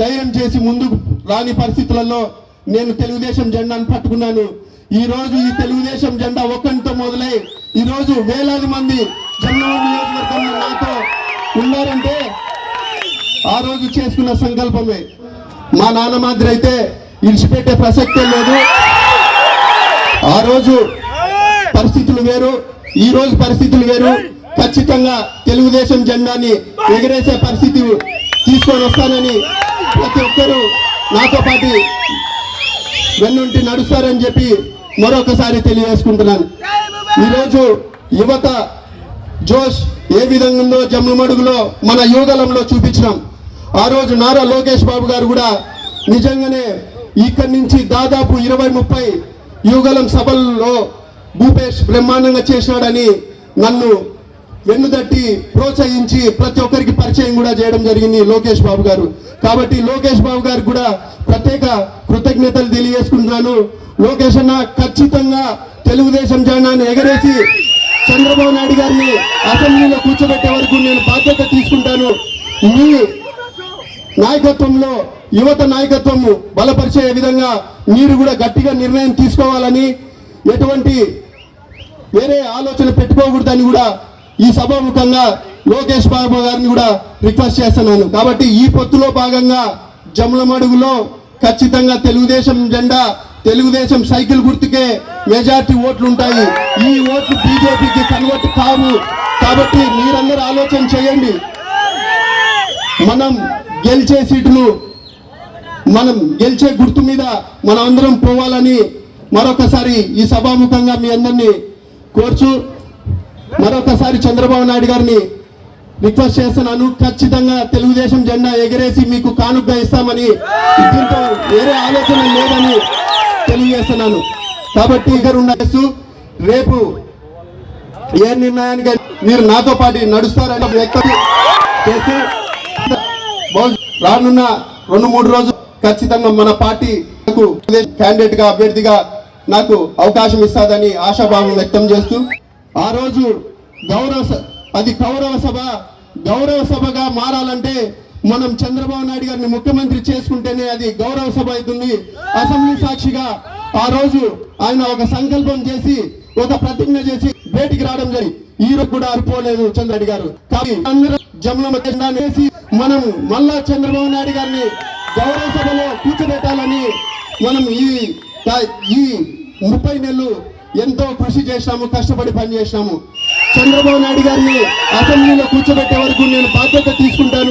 ధైర్యం చేసి ముందుకు రాని పరిస్థితులలో నేను తెలుగుదేశం జెండాను పట్టుకున్నాను. ఈ రోజు ఈ తెలుగుదేశం జెండా ఒక్కరితో మొదలై ఈ రోజు వేలాది మంది జమ్మూరు నియోజకవర్గంలో నాతో ఉన్నారంటే ఆ రోజు చేసుకున్న సంకల్పమే. మా నాన్న మాదిరి అయితే ఇడిచిపెట్టే ప్రసక్తే లేదు. ఆ రోజు పరిస్థితులు వేరు ఈ రోజు పరిస్థితులు వేరు. ఖచ్చితంగా తెలుగుదేశం జెండాని ఎగరేసే పరిస్థితి తీసుకొని వస్తానని ప్రతి ఒక్కరూ నాతో పాటు వెన్నుంటి నడుస్తారని చెప్పి మరొకసారి తెలియజేసుకుంటున్నాను. ఈరోజు యువత జోష్ ఏ విధంగా ఉందో జమ్ముమడుగులో మన యువగలంలో చూపించినాం. ఆ రోజు నారా లోకేష్ బాబు గారు కూడా నిజంగానే ఇక్కడి నుంచి దాదాపు ఇరవై ముప్పై యువగలం సభల్లో భూపేష్ బ్రహ్మాండంగా చేసినాడని నన్ను వెన్నుదట్టి ప్రోత్సహించి ప్రతి ఒక్కరికి పరిచయం కూడా చేయడం జరిగింది లోకేష్ బాబు గారు. కాబట్టి లోకేష్ బాబు గారికి కూడా ప్రత్యేక కృతజ్ఞతలు తెలియజేసుకుంటున్నాను. లోకేష్ అన్న ఖచ్చితంగా తెలుగుదేశం జెండాను ఎగరేసి చంద్రబాబు నాయుడు గారిని అసెంబ్లీలో కూర్చోబెట్టే వరకు నేను బాధ్యత తీసుకుంటాను. మీ నాయకత్వంలో యువత నాయకత్వము బలపరిచే విధంగా మీరు కూడా గట్టిగా నిర్ణయం తీసుకోవాలని ఎటువంటి వేరే ఆలోచన పెట్టుకోకూడదని కూడా ఈ సభాముఖంగా లోకేష్ బాబు గారిని కూడా రిక్వెస్ట్ చేస్తున్నాను. కాబట్టి ఈ పొత్తులో భాగంగా జమలమడుగులో ఖచ్చితంగా తెలుగుదేశం జెండా తెలుగుదేశం సైకిల్ గుర్తుకే మెజార్టీ ఓట్లు ఉంటాయి. ఈ ఓట్లు బీజేపీకి కన్వర్ట్ కావు. కాబట్టి మీరందరూ ఆలోచన చేయండి. మనం గెలిచే సీట్లు మనం గెలిచే గుర్తు మీద మనం అందరం పోవాలని మరొకసారి ఈ సభాముఖంగా మీ అందరినీ కోర్చు మరొకసారి చంద్రబాబు నాయుడు గారిని రిక్వెస్ట్ చేస్తున్నాను ఖచ్చితంగా తెలుగుదేశం జెండా ఎగరేసి మీకు కానుగ్గా ఇస్తామని దీంతో వేరే ఆలోచన లేదని తెలియజేస్తున్నాను. కాబట్టి ఇక్కడ ఉన్న రేపు ఏ నిర్ణయానికి మీరు నాతో పాటు నడుస్తారని వ్యక్తం చేసి రానున్న రెండు మూడు రోజులు ఖచ్చితంగా మన పార్టీ క్యాండిడేట్గా అభ్యర్థిగా నాకు అవకాశం ఇస్తాదని ఆశాభావం వ్యక్తం చేస్తూ ఆ రోజు గౌరవ అది గౌరవ సభ గౌరవ సభగా మారాలంటే మనం చంద్రబాబు నాయుడు గారిని ముఖ్యమంత్రి చేసుకుంటేనే అది గౌరవ సభ అవుతుంది. అసెంబ్లీ సాక్షిగా ఆ రోజు ఆయన ఒక సంకల్పం చేసి ఒక ప్రతిజ్ఞ చేసి బయటికి రావడం జరిగింది. ఈ రోజు కూడా అరిపోలేదు చంద్రరెడ్డి గారు. కానీ అందరూ జమల జెండా వేసి మనం మళ్ళా చంద్రబాబు నాయుడు గారిని గౌరవ సభలో కూర్చోబెట్టాలని మనం ఈ ఈ ముప్పై నెలలు ఎంతో కృషి చేసినాము కష్టపడి పనిచేసినాము చంద్రబాబు నాయుడు గారిని అసెంబ్లీలో కూర్చోబెట్టే వరకు నేను బాధ్యత తీసుకుంటాను.